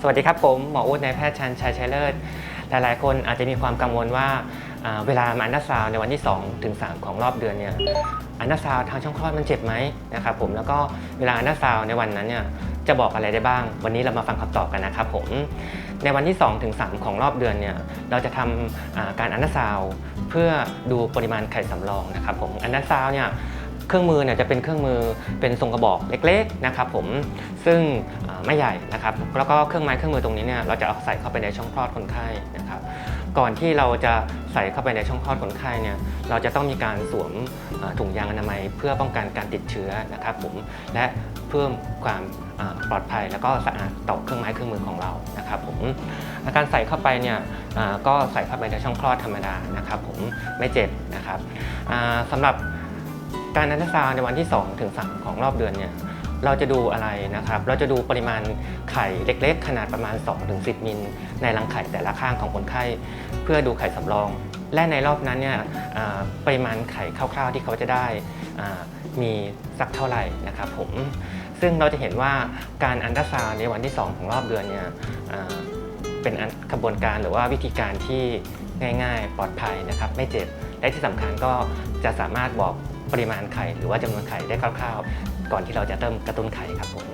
สวัสดีครับผมหมออู๊ดนายแพทย์ชันชัยชัยเลิศ หลายๆ คนอาจจะมีความกังวลว่าเวลามาอันดาซาวในวันที่2ถึง3ของรอบเดือนเนี่ยอันดาซาวทางช่องคลอดมันเจ็บไหมนะครับผมแล้วก็เวลาอันดาซาวในวันนั้นเนี่ยจะบอกอะไรได้บ้าง วันนี้เรามาฟังคำตอบกันนะครับผมในวันที่2ถึง3ของรอบเดือนเนี่ยเราจะทำการอันดาซาวเพื่อดูปริมาณไข่สำรองนะครับผมอันดาซาวเนี่ยเครื่องมือเนี่ยจะเป็นเครื่องมือเป็นทรงกระบอกเล็กๆนะครับผมซึ่ง ไม่ใหญ่นะครับแล้วก็เครื่องไม้เครื่องมือตรงนี้เนี่ยเราจะเอาใส่เข้าไปในช่องคลอดคนไข้นะครับก่อนที่เราจะใส่เข้าไปในช่องคลอดคนไข้เนี่ยเราจะต้องมีการสวมถุงยางอนามัย เพื่อป้องกันการติดเชื้อนะครับผมและเพิ่มความปลอดภัย แล้วก็สะอาดต่อเครื่องไม้เครื่องมือของเรานะครับผมการใส่เข้าไปเนี่ยก็ใส่เข้าไปในช่องคลอดธรรมดานะครับผมไม่เจ็บนะครับสำหรับการนันทซาวนในวันที่ 2 ถึง 3 ของรอบเดือนเนี่ย เราจะดูอะไรนะครับ เราจะดูปริมาณไข่เล็ก ๆ ขนาดประมาณ 2-10 มิล ในรังไข่แต่ละข้างของคนไข้ เพื่อดูไข่สำรอง และในรอบนั้นเนี่ยปริมาณไข่คร่าว ๆ ที่เขาจะได้มีสักเท่าไหร่นะครับผม ซึ่งเราจะเห็นว่าการอันดาซาวในวันที่ 2 ของรอบเดือนเนี่ยเป็นอันกระบวนการหรือว่าวิธีการที่ง่าย ๆ ปลอดภัยนะครับ ไม่เจ็บ และที่สำคัญก็จะสามารถบอก ปริมาณไข่หรือว่าจำนวนไข่ได้คร่าวๆ ก่อนที่เราจะเริ่มกระตุ้นไข่ครับผม